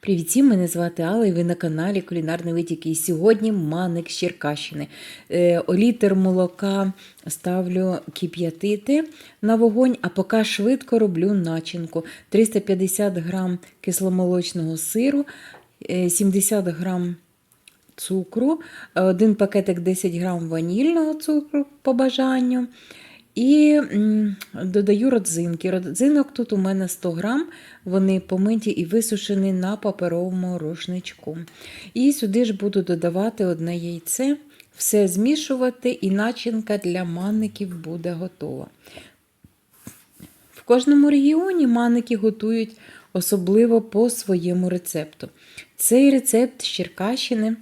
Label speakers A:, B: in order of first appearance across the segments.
A: Привіт, всім, мене звати Алла, і ви на каналі Кулінарний Витік. І сьогодні маник з Черкащини. Е, літр молока ставлю кип'ятити на вогонь, а поки швидко роблю начинку. 350 грам кисломолочного сиру, е, 70 грам цукру, один пакетик 10 грам ванільного цукру по бажанню. І додаю родзинки. Родзинок тут у мене 100 грам, вони помиті і висушені на паперовому рушничку. І сюди ж буду додавати одне яйце, все змішувати, і начинка для манників буде готова. В кожному регіоні манники готують особливо по своєму рецепту. Цей рецепт з Черкащини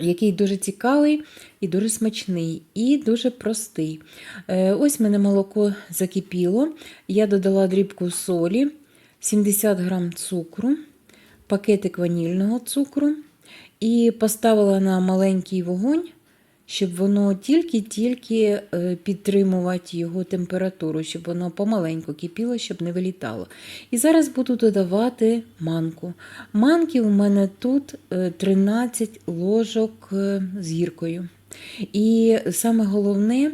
A: який дуже цікавий і дуже смачний, і дуже простий. Е, Ось мене молоко закипіло. Я додала дрібку солі, 70 грам цукру, пакетик ванільного цукру і поставила на маленький вогонь. Щоб воно тільки-тільки е, підтримувати його температуру, щоб воно помаленьку кипіло, щоб не вилітало. І зараз буду додавати манку. Манки у мене тут е, 13 ложок е, з гіркою. І саме головне е,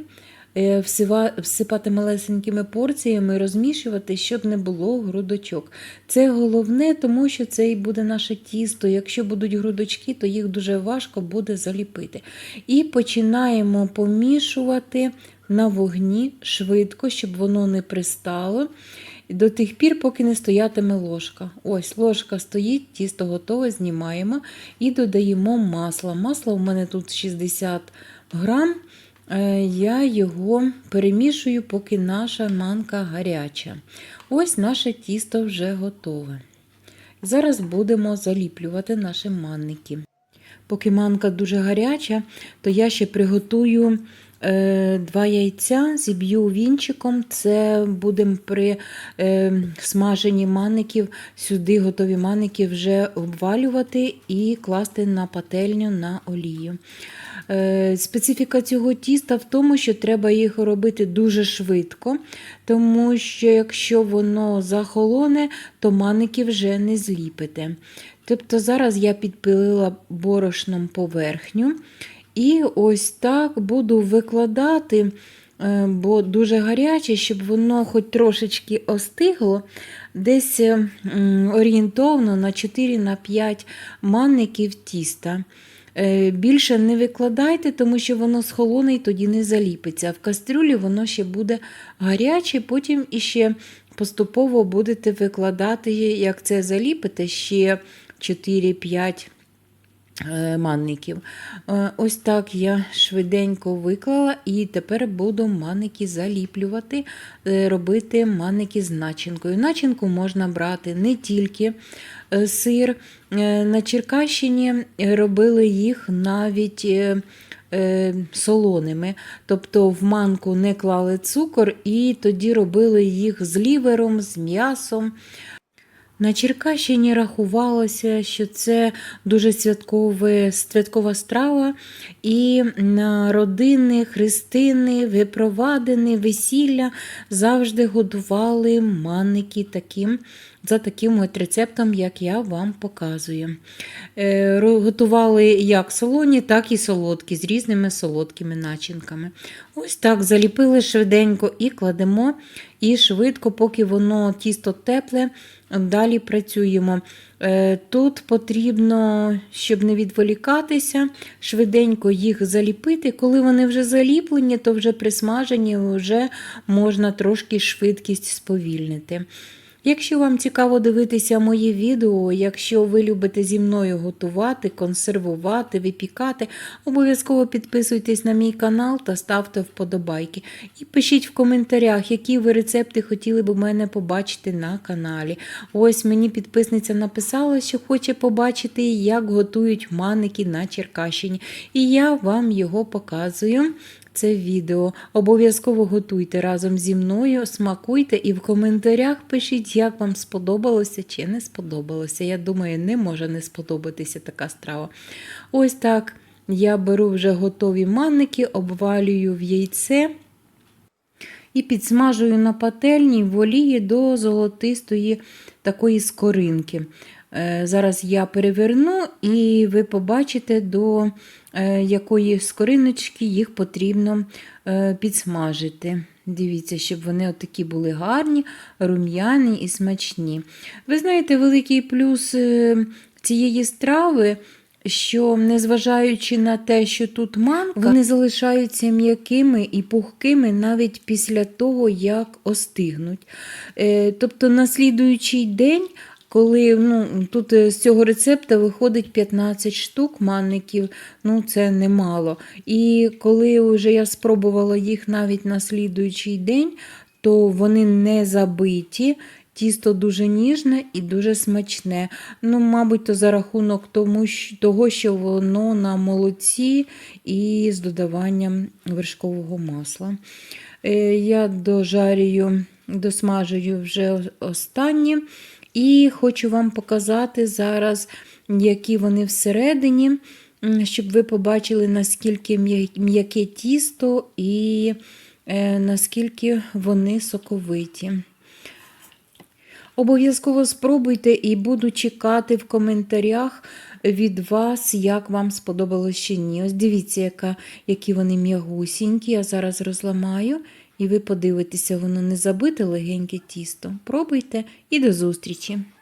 A: всипати малесенькими порціями і розмішувати, щоб не було грудочок. Це головне, тому що це і буде наше тісто. Якщо будуть грудочки, то їх дуже важко буде заліпити. І починаємо помішувати на вогні швидко, щоб воно не пристало. До тих пір, поки не стоятиме ложка. Ось ложка стоїть, тісто готове, знімаємо і додаємо масло. Масло у мене тут 60 грам. Е, Я його перемішую, поки наша манка гаряча. Ось наше тісто вже готове. Зараз будемо заліплювати наші манники. Поки манка дуже гаряча, то я ще приготую е, два яйця, зіб'ю вінчиком. Це будемо при е, смаженні манників, сюди готові манники вже обвалювати і класти на пательню на олію. Е, Специфіка цього тіста в тому, що треба їх робити дуже швидко, тому що якщо воно захолоне, то маники вже не зліпите. Тобто зараз я підпилила борошном поверхню. І ось так буду викладати, е, бо дуже гаряче, щоб воно хоч трошечки остигло, десь е, орієнтовно на 4-5 манників тіста. Е, Більше не викладайте, тому що воно схолоне і тоді не заліпиться. В кастрюлі воно ще буде гаряче, потім іще поступово будете викладати, як це заліпите, ще 4-5 е, манників. Е, Ось так я швиденько виклала і тепер буду манники заліплювати, е, робити манники з начинкою. Начинку можна брати не тільки сир. На Черкащині робили їх навіть. Солоними, тобто в манку не клали цукор, і тоді робили їх з лівером, з м'ясом. На Черкащині рахувалося, що це дуже святкове, святкова страва, і на родини, хрестини, випровадини, весілля завжди годували манники таким, за таким от рецептом, як я вам показую. Е, Готували як солоні, так і солодкі, з різними солодкими начинками. Ось так заліпили швиденько і кладемо, і швидко, поки воно тісто тепле, далі працюємо. Е, Тут потрібно, щоб не відволікатися, швиденько їх заліпити. Коли вони вже заліплені, то вже при смаженні вже можна трошки швидкість сповільнити. Якщо вам цікаво дивитися моє відео, якщо ви любите зі мною готувати, консервувати, випікати, обов'язково підписуйтесь на мій канал та ставте вподобайки. І пишіть в коментарях, які ви рецепти хотіли б у мене побачити на каналі. Ось мені підписниця написала, що хоче побачити, як готують маники на Черкащині. І я вам його показую це відео. Обов'язково готуйте разом зі мною, смакуйте і в коментарях пишіть, як вам сподобалося чи не сподобалося. Я думаю, не може не сподобатися така страва. Ось так я беру вже готові манники, обвалюю в яйце. І підсмажую на пательні в олії до золотистої такої скоринки. Е, Зараз я переверну, і ви побачите, до е, якої скориночки їх потрібно е, підсмажити. Дивіться, щоб вони отакі були гарні, рум'яні і смачні. Ви знаєте, великий плюс цієї страви. Що, незважаючи на те, що тут манка, вони залишаються м'якими і пухкими навіть після того, як остигнуть. Тобто на слідуючий день, коли ну, тут е, з цього рецепта виходить 15 штук манників, ну це немало. І коли вже я спробувала їх навіть на слідуючий день, то вони не забиті. Тісто дуже ніжне і дуже смачне. Ну, мабуть, то за рахунок тому, того, що воно на молоці і з додаванням вершкового масла. Е, Я дожарюю, досмажую вже останні. І хочу вам показати зараз, які вони всередині, щоб ви побачили, наскільки м'яке тісто і е, наскільки вони соковиті. Обов'язково спробуйте і буду чекати в коментарях від вас, як вам сподобалось чи ні. Ось дивіться, яка, які вони м'ягусінькі. Я зараз розламаю, і ви подивитеся, воно не забите легеньке тісто. Пробуйте і до зустрічі!